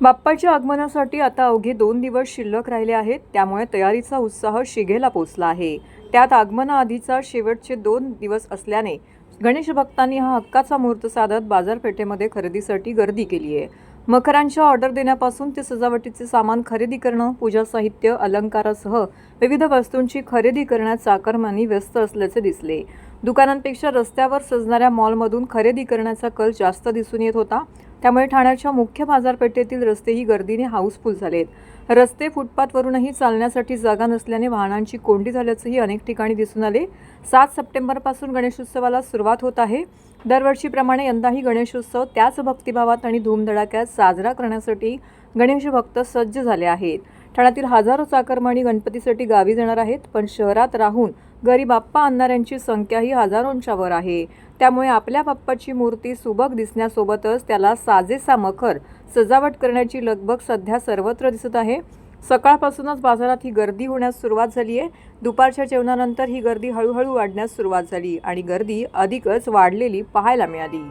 बाप्पाच्या आगमनासाठी आता अवघे दोन दिवस शिल्लक राहिले आहेत त्यामुळे तयारीचा उत्साह शिगेला पोचला आहे. त्यात आगमनाआधीचा शेवटचे दोन दिवस असल्याने गणेश भक्तांनी हा हक्काचा मुहूर्त साधत बाजारपेठेमध्ये खरेदीसाठी गर्दी केली आहे. मकरांच्या ऑर्डर देण्यापासून ते सजावटीचे सामान खरेदी करणं पूजा साहित्य अलंकारासह विविध वस्तूंची खरेदी करण्यात चाकरमानी व्यस्त असल्याचे दिसले. दुकानांपेक्षा रस्त्यावर सजणाऱ्या मॉलमधून खरेदी करण्याचा कल जास्त दिसून येत होता. त्यामुळे ठाण्याच्या मुख्य बाजारपेठेतील रस्तेही गर्दीने हाऊसफुल झालेत. रस्ते फुटपाथवरूनही चालण्यासाठी जागा नसल्याने वाहनांची कोंडी झाल्याचंही अनेक ठिकाणी दिसून आले. सात सप्टेंबरपासून गणेशोत्सवाला सुरुवात होत आहे. दरवर्षीप्रमाणे यंदाही गणेशोत्सव त्याच भक्तिभावात आणि धूमधडाक्यात साजरा करण्यासाठी गणेश भक्त सज्ज झाले आहेत. ठाण्यातील हजारो चाकरमानी गणपतीसाठी गावी जाणार आहेत पण शहरात राहून गरीब बाप्पा आणणाऱ्यांची संख्याही हजारोंच्या वर आहे. त्यामुळे आपल्या बाप्पाची मूर्ती सुबक दिसण्यासोबतच त्याला साजेसा मखर सजावट करण्याची लगबग सध्या सर्वत्र दिसत आहे. सकाळपासूनच बाजारात ही गर्दी होण्यास सुरुवात झाली आहे. दुपारच्या जेवणानंतर ही गर्दी हळूहळू वाढण्यास सुरुवात झाली आणि गर्दी अधिकच वाढलेली पाहायला मिळाली.